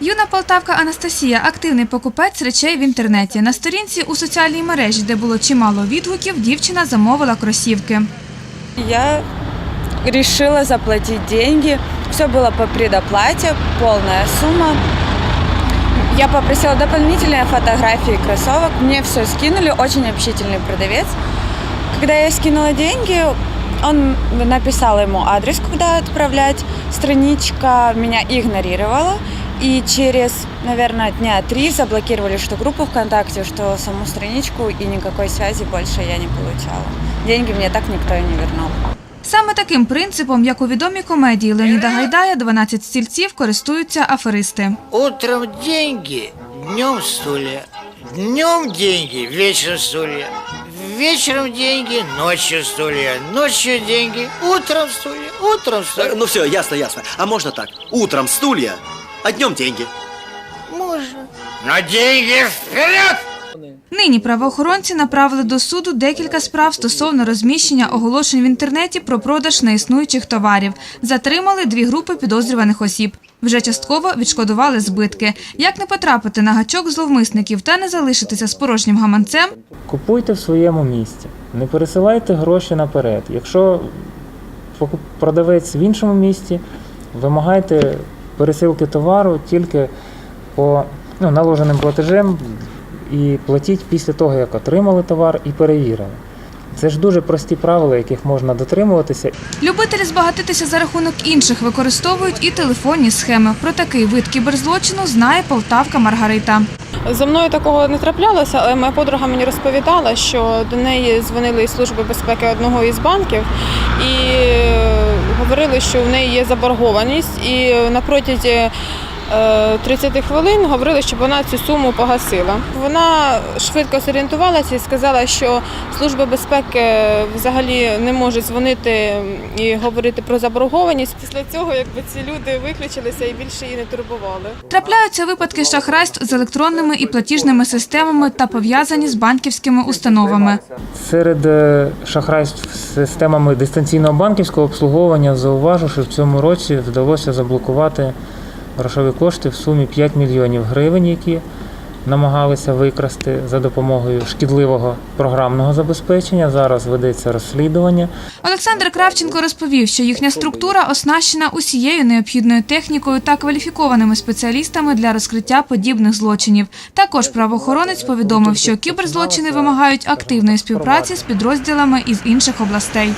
Юна полтавка Анастасія активний покупець речей в інтернеті. На сторінці у соціальній мережі, де було чимало відгуків, дівчина замовила кросівки. Я решила заплатить деньги. Все было по предоплате, полная сумма. Я попросила дополнительные фотографии кроссовок. Мне все скинули, очень общительный продавец. Когда я скинула деньги, он написал ему адрес, куда отправлять. Страничка меня игнорировала. И через, наверное, дня три заблокировали что группу ВКонтакте, что саму страничку, и никакой связи больше я не получала. Деньги мне так никто и не вернул. Саме таким принципом, як у відомій комедії Леоніда Гайдая, 12 стільців користуються аферисти. Утром деньги, днем стулья. Днем деньги, вечером стулья. Вечером деньги, ночью стулья. Ночью деньги, утром стулья. Утром Э, стулья. Ну все, ясно, ясно. А можно так? Утром стулья, а днем деньги. Можно. Но деньги вперед! Нині правоохоронці направили до суду декілька справ стосовно розміщення оголошень в інтернеті про продаж неіснуючих товарів. Затримали дві групи підозрюваних осіб. Вже частково відшкодували збитки. Як не потрапити на гачок зловмисників та не залишитися з порожнім гаманцем, Купуйте в своєму місці, не пересилайте гроші наперед. Якщо покуп- продавець в іншому місті, вимагайте пересилки товару тільки по ну, наложеним платежем і платіть після того, як отримали товар і перевірили. Це ж дуже прості правила, яких можна дотримуватися. Любителі збагатитися за рахунок інших використовують і телефонні схеми. Про такий вид кіберзлочину знає полтавка Маргарита. За мною такого не траплялося, але моя подруга мені розповідала, що до неї дзвонили із служби безпеки одного із банків і говорили, що в неї є заборгованість, і на протязі е, 30 хвилин говорили, щоб вона цю суму погасила. Вона швидко зорієнтувалася і сказала, що служба безпеки взагалі не може дзвонити і говорити про заборгованість. Після цього якби ці люди виключилися і більше її не турбували. Трапляються випадки шахрайств з електронними і платіжними системами та пов'язані з банківськими установами. Серед е, шахрайств з системами дистанційного банківського обслуговування зауважу, що в цьому році вдалося заблокувати грошові кошти в сумі 5 мільйонів гривень, які намагалися викрасти за допомогою шкідливого програмного забезпечення. Зараз ведеться розслідування. Олександр Кравченко розповів, що їхня структура оснащена усією необхідною технікою та кваліфікованими спеціалістами для розкриття подібних злочинів. Також правоохоронець повідомив, що кіберзлочини вимагають активної співпраці з підрозділами із інших областей.